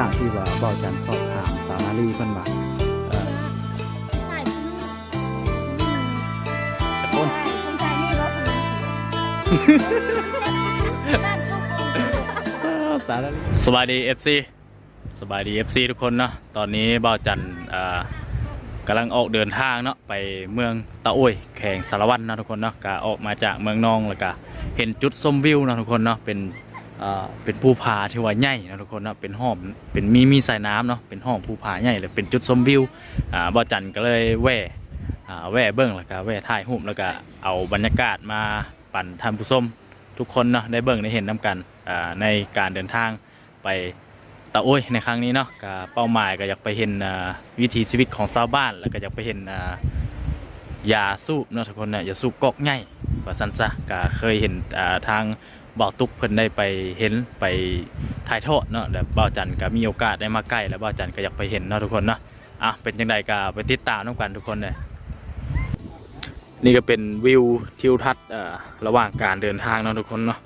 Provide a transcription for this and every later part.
่าจากที่ว่าเบาจันสอบถามสาวนาลีเพิ่นว่าเอ่อใช่คุณตะโกนใช่คุณชายนี่รถคุณบ้านทุกคนสาวนาลีสบายดี FC สบายดี FC ทุกคนเนาะตอนนี้เบาจันอ่ากำลังออกเดินทางเนาะไปเมืองตะโอยแข่งสารวัตรเนาะทุกคนเนาะก็ออกมาจากเมืองนองแล้วก็เห็นจุดชมวิวเนาะทุกคนเนาะเป็น เป็นภูผาที่ว่าใหญ่นะทุกคนนะเป็นห้อมเป็นมีมีสายน้ำเนาะเป็นห้อมภูผาใหญ่เลยเป็นจุดชมวิวอ่าเบาจันก็เลยแว่อ่าแว่เบิ้งแล้วก็แว่ถ่ายรูปแล้วก็เอาบรรยากาศมาปั่นทำผู้ชมทุกคนเนาะได้เบิ้งได้เห็นน้กันอ่าในการเดินทางไปตะโอ้ยในครั้งนี้เนาะก็เป้าหมายก็อยากไปเห็นวิถีชีวิตของชาวบ้าน แล้วก็อยากไปเห็นยาสูบเนาะทุกคนเนี่ยยาสูบกอกใหญ่ว่าซั่นซะก็เคยเห็นทาง บ่าวตุกเพิ่นได้ไปเห็นไปถ่ายทอดเนาะแล้วบ่าวจันก็มีโอกาสได้มาใกล้แล้วบ่าวจันก็อยากไปเห็นเนาะทุกคนเนาะอะเป็นจังไดก็ไปติดตามน้กันทุกคนเลยนี่ก็เป็นวิวทิวทัศน์อ่าระหว่างการเดินทางเนาะทุกคนเนาะ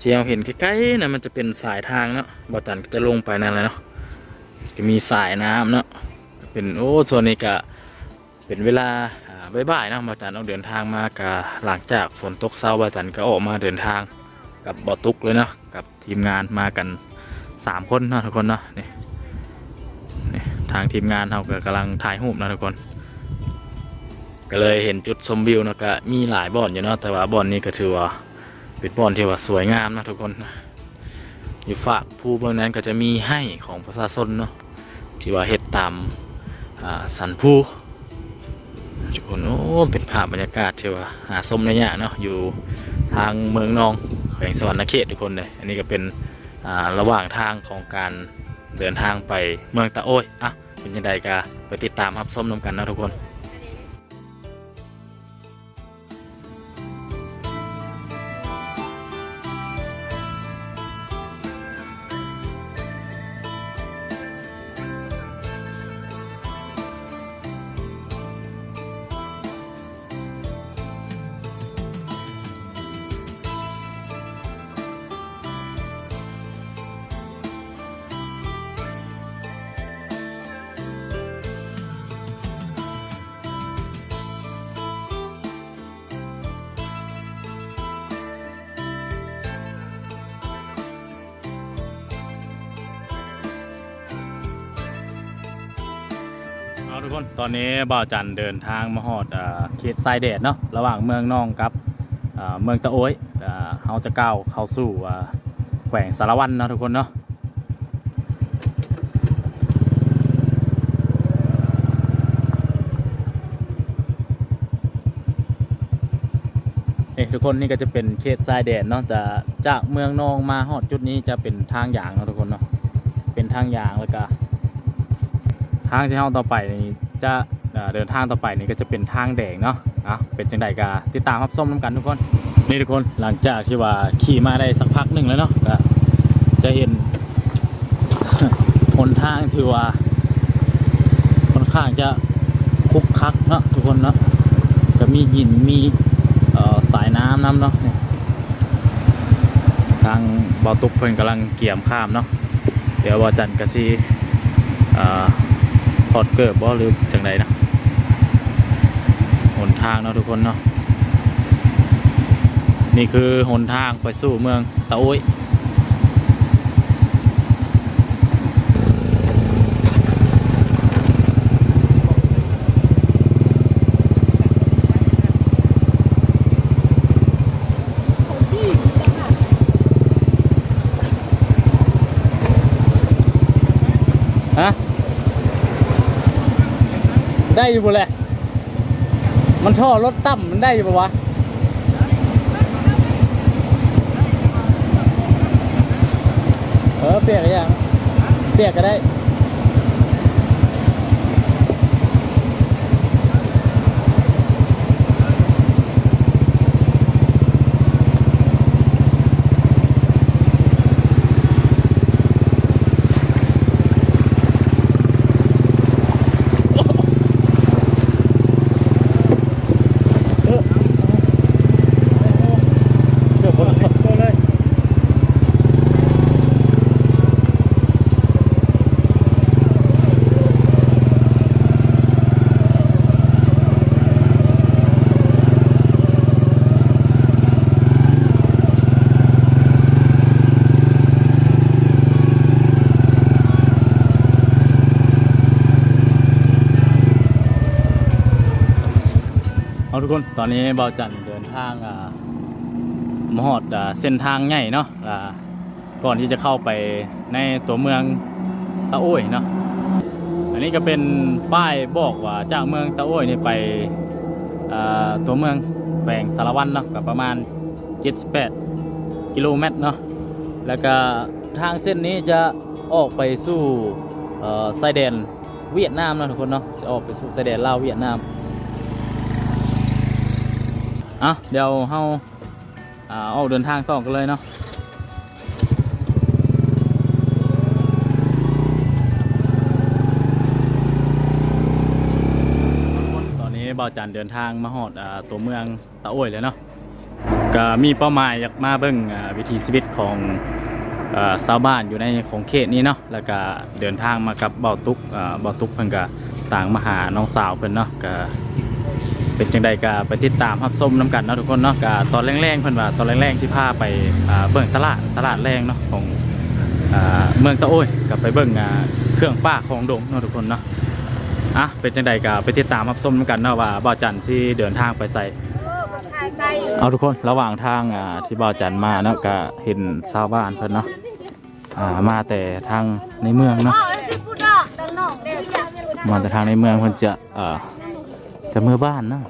ที่เราเห็นใกล้ๆนะมันจะเป็นสายทางเนาะบอตันก็จะลงไปนั่นแหละเนาะก็มีสายน้ำเนาะเป็นโอ้ส่วนนี้ก็เป็นเวลาบ่ายๆนะบอตันเอาเดินทางมากะหลังจากฝนตกเช้าบอตันก็ออกมาเดินทาง กับบอตุกเลยเนาะกับทีมงานมากันสามคนเนาะทุกคนเนาะนี่นี่ทางทีมงานเราก็กำลังถ่ายรูปนะทุกคน ก็เลยเห็นจุดชมวิวนะก็มีหลายบ่อนอยู่เนาะแต่ว่าบ่อนนี้ก็ถือว่าเป็นบ่อนที่ว่าสวยงามนะทุกคนอยู่ฝากผู้เบื้องนั้นก็จะมีให้ของประชาชนเนาะที่ว่าเฮ็ดตามอ่าสันผู้ทุกคนโอ้เป็นภาพบรรยากาศที่ว่าหาชมระยะเนาะอยู่ทางเมืองนอง แขวงสวรรณเขตทุกคนเลยอันนี้ก็เป็นระหว่างทางของการเดินทางไปเมืองตะโอ้ยอะเป็นยังไงกาไปติดตามครับชมนำกันนะทุกคน ทุกคนตอนนี้บ่าวจันเดินทางมาฮอดเขตทรายแดดเนาะระหว่างเมืองนองกับเมืองตะโอยเขาจะก้าวเข้าสู่แขวงสารวันเนาะทุกคนเนาะนี่ทุกคนนี่ก็จะเป็นเขตทรายแดดเนาะจะจากเมืองนองมาฮอดจุดนี้จะเป็นทางอย่างเนาะทุกคนเนาะเป็นทางอย่างแล้วก็ ทางที่เฮาต่อไปนี่จะเดินทางต่อไปนี่ก็จะเป็นทางแดงเนาะอะเป็นจังไดกาติดตามรับส้มน้ำกันทุกคนนี่ทุกคนหลังจากที่ว่าขี่มาได้สักพักหนึ่งแล้วเนาะก็จะเห็นหนทางที่ว่าค่อนข้างจะคุกคักเนาะทุกคนเนาะก็มีหินมีสายน้ำน้ำเนาะทางบาตุกเพิ่นกำลังเกี่ยมข้ามเนาะเดี๋ยวว่าจันทร์กะซี อ่าถอดเกิบบ่หรือจังไดนะหนทางเนาะทุกคนเนาะนี่คือหนทางไปสู่เมืองตะโอ้ย ได้อยู่บ่แหละ มันท่อรถต่ำมันได้อยู่ปะวะเออเปียกก็ยังเปียกก็ได้ นตอนนี้เบาจันเดินทางมาฮอดเส้นทางใหญ่เนาะก่อนที่จะเข้าไปในตัวเมืองตะโอ้ยเนาะอันนี้ก็เป็นป้ายบอกว่าจากเมืองตะโอ้ยนี่ไปตัวเมืองแขวงสารวันเนาะก็ประมาณ 78 กิโลเมตรเนาะแล้วก็ทางเส้นนี้จะออกไปสู่เอ่อชายแดนเวียดนามนะทุกคนเนาะจะออกไปสู่ชายแดนลาวเวียดนาม อะเดี๋ยวเฮาอ่าอกเดินทางต่อกันเลยเนาะตอนนี้บ่าวจันเดินทางมาฮอดตัวเมืองตะอ้ยเลยเนาะก็มีเป้าหมายอยากมาเบิ่งวิถีชีวิตของอ่าชาวบ้านอยู่ในของเขตนี้เนาะ แล้วก็เดินทางมากับเบาตุกอ่าเบาตุกเพิ่นก็ต่างมาหาน้องสาวเพิ่นเนาะก็ เป็นจังใดก็ไปติดตามรับส้มน้ำกันเนาะทุกคนเนาะก็ตอนแรงๆเพิ่นว่าตอนแรงๆที่พาไปอ่าเบิ่งตลาดตลาดแรงเนาะของอ่าเมืองตะโอ้ยก็ไปเบิ่งอ่าเครื่องป้าของดงเนาะทุกคนเนาะอะเป็นจังใดก็ไปติดตามรับส้มน้ำกันเนาะว่าบ่าวจันทร์ที่เดินทางไปใส่เอาทุกคนระหว่างทางอ่าที่บ่าวจันทร์มาเนาะก็เห็นชาวบ้านเพิ่นเนาะอ่ามาแต่ทางในเมืองเนาะมาแต่ทางในเมืองเพิ่นจะ เอ่อจะเมื่อบ้านเนาะ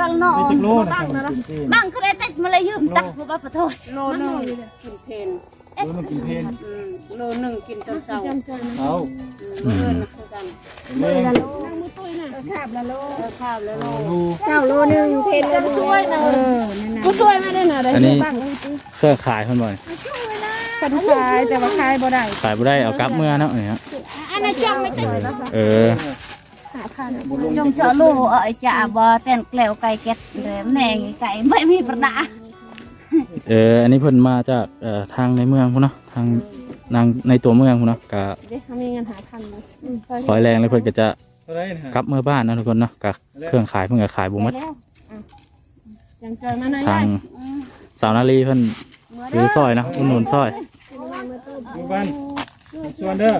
ดังนอกจักโลนะครับังคือได้ติดมาเลยยืมตักบ่บ่ขอโทษโลหนึ่งกินเพนเออมันกินเพนอืมโลหนึ่งกินตอนเช้าอืมเอาโลเงินคือกันแม่งเออข้าวแล้วโลดูเจ้าโลนึงเพนก็ช่วยนะเออนั่นน่ะกูช่วยมาได้น่ะได้อันนี้เครื่องขายเพิ่นบ่นี่คันขายแต่ว่าขายบ่ได้ขายบ่ได้เอากลับเมื่อเนาะเนี่ยอันนั้นจังไม่ติดเออ จงเจาะโลเอ้ยจ่าบ่แต่นแกล้วไก่แก๊สเด้แหน่งไก่ไม่มีประดาเอออันนี้เพิ่นมาจากเอ่อทางในเมืองพุ่นเนาะทางนางในตัวเมืองพุ่นเนาะก็เด้เขามีเงินหาพันนะขอยแรงเลยเพิ่นก็จะเท่าไหรนะกลับเมื่อบ้านเนาะทุกคนเนาะก็เครื่องขายเพิ่นก็ขายบ่หมดยังเจอมาหน่อยทางสาวนาลีเพิ่นซื้อซอยเนาะอุดหนุนซอยดูบ้านชวนเด้อ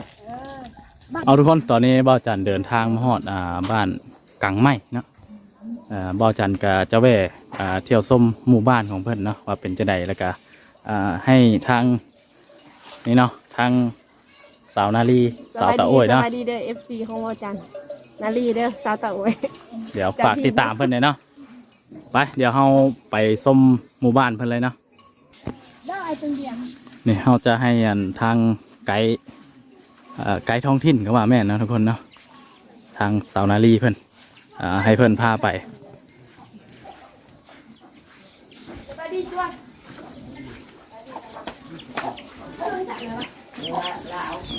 เอาทุกคนตอนนี้บ่าวจันเดินทางมาฮอดอ่าบ้านกังไม้เนาะอ่าบ่าวจันก็จะแวะอ่าเที่ยวชมหมู่บ้านของเพิ่นเนาะว่าเป็นจะใดแล้วก็อ่าให้ทางนี่เนาะทางสาวนาลีสาวตะโอ้ยเนาะสวัสดีเด้อ FC ของวอจันทร์นาลีเด้อสาวตะโอยเดี๋ยวฝากติดตามเพิ่นเลยเนาะไปเดี๋ยวเฮาไปชมหมู่บ้านเพิ่นเลยเนาะนี่เฮาจะให้อันทางไกด์เอ่อ ไกด์ท้องถิ่นก็ว่าแม่นเนาะทุกคนเนาะทางสาวนาลีเพิ่นอ่าให้เพิ่นพาไป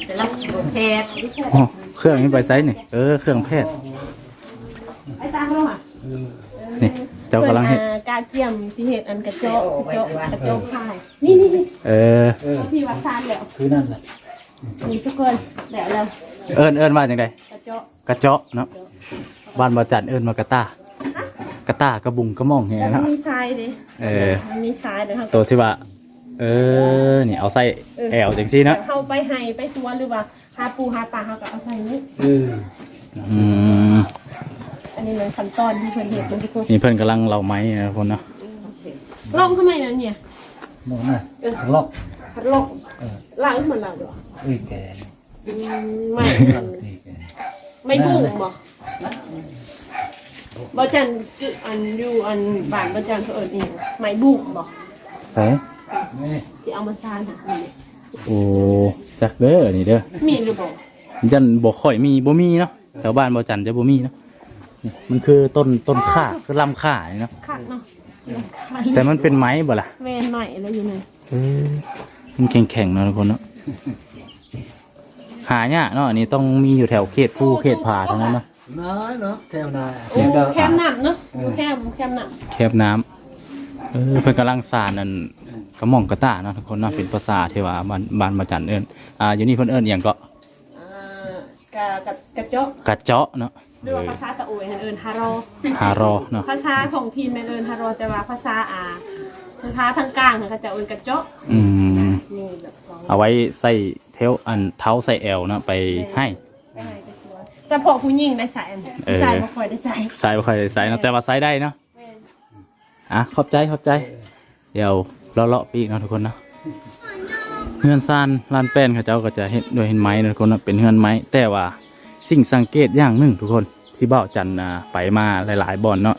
แต่ละโลเพชรอ๋อเครื่องนี้ไปไซส์นี่เออเครื่องแพทย์ไอ้ตาเขาอะนี่เจ้ากำลังเห็นเพิ่นอ่ากาเกียมสิเฮ็ดอันกระโจกกระโจกกระโจกขายนี่นี่นี่เออพี่ว่าซานแล้วคือนั่นแหละ นี่ทุกคนแล้วแล้วเอิญเอิญว่าจังไดกระโจกกระเจาะเนาะบ้านบ่จัดเอิญมากระตากระตากระบุงกระหม่องแฮแต่มัเนาะนมีทรายเด้เออมันมีทรายเด้อครับตัวที่ว่า เออนี่เอาใส่แอวจังซี่เนาะเฮาไปให้ไปสวนหรือว่าหาปูหาปลาเฮาก็เอาใส่นี้เอออืมอันนี้มันขั้นตอนที่เพิ่นเฮ็ดมันทุกคนนี่เพิ่นกำลังเล่าไม้นะทุกคนเนาะลองทำไมนะเนี่ยมองหน้าล็อก พัดลอกล้างมันล้างด้วยเอ้ยแกอืมไม่นี่แกไม่บุ้งบ่บ่จันจุอันอยู่อันบ้านบ่จันเขาเอิ้นอีหยังไม่บุ้งบ่ใส่นี่ที่เอามาซานหาอันนี้โอ้จักเด้อนี่เด้อมีหรือบ่จันบ่ค่อยมีบ่มีเนาะแถวบ้านบ่จันจะบ่มีเนาะนี่มันคือต้นต้นข่าคือลำข่านี่เนาะคักเนาะแต่มันเป็นไม้บ่ล่ะแม่นใหม่แล้วอยู่ไหนเออ มันแข็งๆเนาะทุกคนเนาะหายากเนาะอันนี้ต้องมีอยู่แถวเขตภูเขตผาเท่านั้นเนาะน้อยเนาะแถวนาโอ้แคมน้ำเนาะโอ้แคมแคมน้แคบน้ำเออเพิ่นกำลังสานนั่นกระหม่องกระต้าเนาะทุกคนเนาะเป็นภาษาที่ว่าบ้านบ้านมาจันเอิ้นอ่าอยู่นี่เพิ่นเอิ้นอหย่างก็ำอ่ากะกะกระเจาะกระเจาะเนาะหรือว่าภาษาตะโอยเอิ้นฮารอ หารอเนาะภาษาของทีมแม่นเอิ้นฮารอแต่ว่าภาษาอ่าภาษาทางกลางเนี่ยเขาจะเอิ้นกระเจาะอืมนี่แบบสอง เอาไว้ใส่เทลอันเท้าใส่แอวเนาะไปให้ไปให้กระสวนเฉพาะผู้หญิงได้ใส่อันเออใส่บ่ค่อยได้ใส่ใส่บ่ค่อยได้ใส่เนาะแต่ว่าใส่ได้เนาะแม่นอะขอบใจขอบใจ เดี๋ยวเลาะๆไปอีกเนาะทุกคนเนาะเฮือนซานลานแป้นเขาเจ้าก็จะเห็นด้วยเห็นไม้นะทุกคนเนาะเป็นเฮือนไม้ แต่ว่าสิ่งสังเกตอย่างหนึ่งทุกคนที่เบ้าจันอ่าไปมาหลายๆบ่อนเนาะ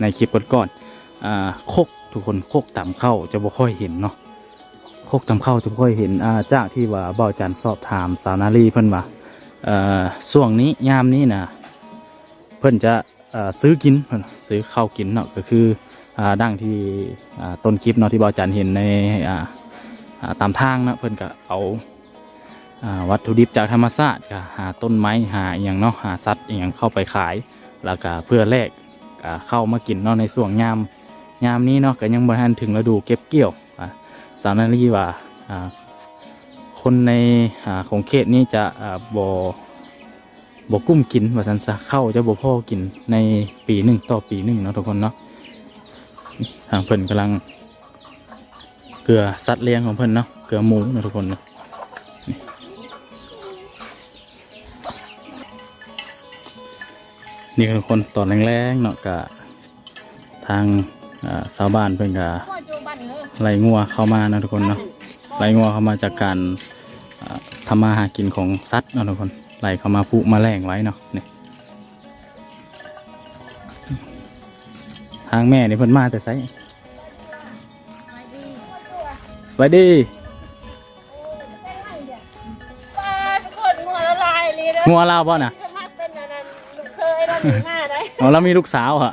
ในคลิปก่อนๆอ่าโคกทุกคนโคกต่ำเข้าจะบ่ค่อยเห็นเนาะ โคกต่ำเข้าจะค่อยเห็นอาจากที่ว่าเบ้าจันสอบถามสาวนารีเพิ่นว่าเอ่อช่วงนี้ยามนี้นะเพิ่นจะเอ่อซื้อกินเพิ่นซื้อข้าวกินเนาะก็คืออ่าดังที่อ่าต้นคลิปเนาะที่บอจันเห็นในอ่าตามทางเนาะเพิ่นก็เอาวัตถุดิบจากธรรมชาติก็หาต้นไม้หาอย่างเนาะหาสัตว์อย่างเข้าไปขาย แล้วก็เพื่อแลกเข้ามากินเนาะในส่วงยามยามนี้เนาะก็ยังบ่ทันถึงฤดูเก็บเกี่ยว สาวนารีว่าคนในอของเขตนี้จะบ่บ่กุ้มกินว่าซั่นซะเข้าจะบ่พอกินในปีหนึ่งต่อปีหนึ่งเนาะทุกคนเนาะทางเพิ่นกำลังเกลือสัตว์เลี้ยงของเพิ่นเนาะเกลือหมูนะทุกคนเนาะนี่คือทุกคนตอนแรงๆเนาะกะทางชาวบ้านเพิ่นกะ พ่อโจบันเออไล่งัวเข้ามานะทุกคนเนาะไล่งัวเข้ามาจากการอ่าทำมาหากินของสัตว์เนาะทุกคนไล่เข้ามาผูกมาแรงไว้เนาะนี่ทางแม่นี่เพิ่นมาแต่ไสสวัสดีป้าทุกคนงัวละลายเลยเด้องัวลาวบ่น่ะสมัครเป็นอันนั้นลูกเคยเราดีมากได้อ๋อแล้วมีลูกสาวเหรอ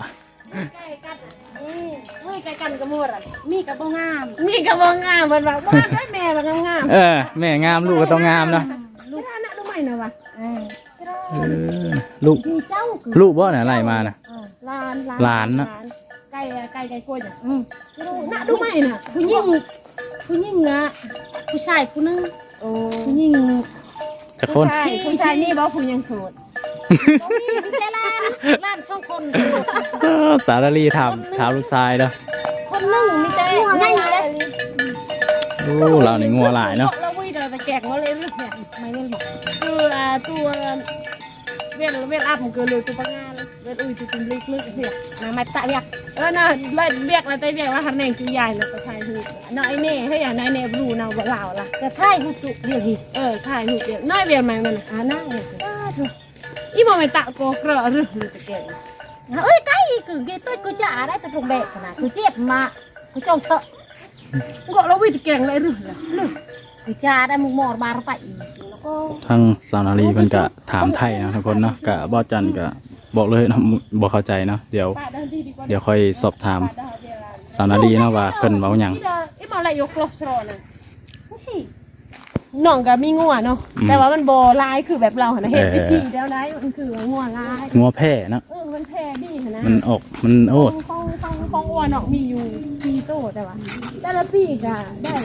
กับบ่งามมีกับบ่งามเพิ่นว่าบ่ได้แม่บ่งามเออ แม่งามลูกก็ต้องงามเนาะลูกน่ะลูกใหม่น่ะว่ะเออเออลูกมีเจ้าคือลูกบ่น่ะไล่มาน่ะ เออหลานหลานน่ะไก่อะไก่ไก่กล้วยจ้ะอืมน่ะลูกใหม่น่ะผู้หญิงผู้หญิงอะผู้ชายผู้หนึงโอ้ผู้หญิงจะคน ผู้ชายผู้ชายนี่บ่ผู้ยังโสดบ่มีมีแต่หลานหลานช่องคนเออสารลีถามถามลูกชายเนาะ คนหนึงมีแต่ใหญ่เลยโอ้เรานี่งัวหลายเนาะเราวิ่งเดินไปแกกมาเลยเรื่องเนี่ยไม่เล่นบอกคืออ่าตัวเวียนเวียนอัพมันคือเลยตัวปังงานเลยเวียนอุ้ยตัวตุ้มเล็กเล็กเนี่ยนางมาตะเรียกเออน่ะเล่นเรียกอะไรแต่เรียกว่าทำแหน่งคือใหญ่เลยก็ถ่ายถูกน้อยเน่ให้อย่างนายเน่รู้นะว่าเราล่ะก็ถ่ายถูกจุเดียวทีเออถ่ายถูกเดียวน้อยเวียนใหม่มันอ่าน่าเลยอีโมไม่ตะโกเกระรึหรือตะเกียง เอ้ยไก่คือ cái tôi cứ trả đấy tôi trồng bẹ cả cứ chết mà cứ trồng sợ ก็เราวิ่งตะเกียงเลยรึล่ะ cứ trả đây một mò ba phải nó có ทางสาวนารีเพิ่นก็ถามไทยเนาะทุกคนเนาะกะบ่จันก็บอกเลยเนาะบ่เข้าใจเนาะเดี๋ยวป้าเดินดีดีกว่าเดี๋ยวค่อยสอบถามป้าเดินเดียวสาวนารีเนาะว่าเพิ่นเว้าหยังอีเด้ออีบอกอะไรยกโลสโตรนะ cái gì น้องก็มีงัวเนาะอืมแต่ว่ามันโบลายคือแบบเราหันเห็นเออ วิธีแล้วได้มันคืองัวลายงัวแพร่เนาะเออมันแพ้ดีหั้นนะมันออกมันโอ้ของของของของอ้วนเนาะมีอยู่ปีโตแต่ว่าแต่ละปีก็ได้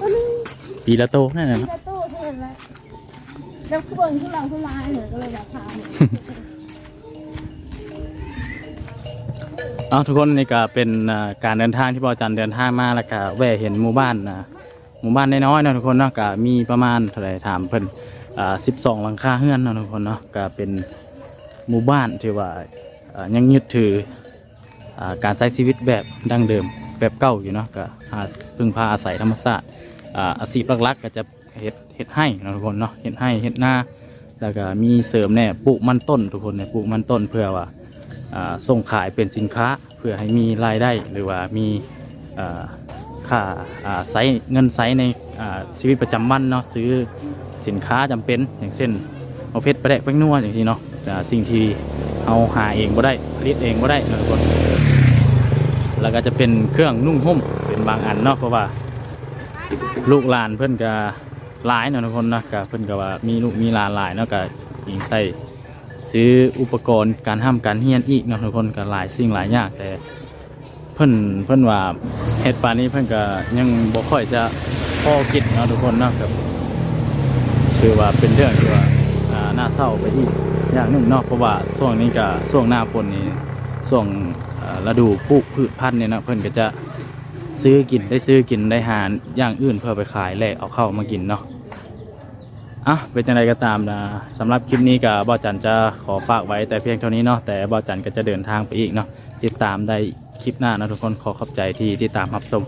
ก็นึงปีละโตนั่นน่ะปีเนาะละโตเท่านั้นแหละแล้วคือเบิ่งทุลังทุลายเนี่ยก็เลยราคาเนี่ยเอาทุกคนนี่ก็เป็นอ่าการเดินทางที่บอจันเดินทางมาแล้วก็แวะเห็นหมู่บ้านนะ หมู่บ้านน้อยๆเนาะทุกคนเนาะก็มีประมาณเท่าไหร่ถามเพิ่นอ่าสิบสองหลังคาเฮือนนะทุกคนเนาะก็เป็นหมู่บ้านที่ว่าอ่ายังยึดถืออ่าการใช้ชีวิตแบบดั้งเดิมแบบเก่าอยู่เนาะก็หาพึ่งพาอาศัยธรรมชาติอ่าอาชีพหลักๆก็จะเฮ็ดเฮ็ดให้นะทุกคนเนาะเฮ็ดให้เฮ็ดนาแล้วก็มีเสริมแน่ปลูกมันต้นทุกคนเนี่ยปลูกมันต้นเพื่อว่าอ่าส่งขายเป็นสินค้าเพื่อให้มีรายได้หรือว่ามีอ่า ค่าอ่าไซเงินไซในชีวิตประจำวันเนาะซื้อสินค้าจำเป็นอย่างเช่นเอาเพชรประแดกแป้งนัวอย่างที่เนาะสิ่งที่เอาหาเองบ่ได้ผลิตเองบ่ได้นะทุกคนแล้วก็จะเป็นเครื่องนุ่งห่มเป็นบางอันเนาะเพราะว่าลูกหลานเพื่อนก็หลายเนาะทุกคนนะก็เพื่อนก็ว่ามีลูกมีหลานหลายเนาะก็ยิงใส่ซื้ออุปกรณ์การห้ามการเฮียนอีกเนาะทุกคนก็หลายสิ่งหลายอย่างแต่ เพิ่นเพิ่นว่าเห็ดป่านนี้เพิ่นก็ยังบ่ค่อยจะพอกินนะทุกคนนะครับถือว่าเป็นเรื่องที่ว่าอ่าน่าเศร้าไปที่อย่างหนึงเนาะเพราะว่าช่วงนี้ก็ช่วงหน้าฝนนี้ช่วงฤดูปลูกพืชพันธุ์เนี่ยนะเพิ่นก็จะซื้อกินได้ซื้อกินได้หาอย่างอื่นเพื่อไปขายแลกเอาเข้ามากินเนาะอะเป็นจังไรก็ตามนะสำหรับคลิปนี้กับบอจันจะขอฝากไว้แต่เพียงเท่านี้เนาะแต่บอจันก็จะเดินทางไปอีกเนาะติดตามได้ คลิปหน้านะทุกคนขอขอบใจที่ที่ตามรับชม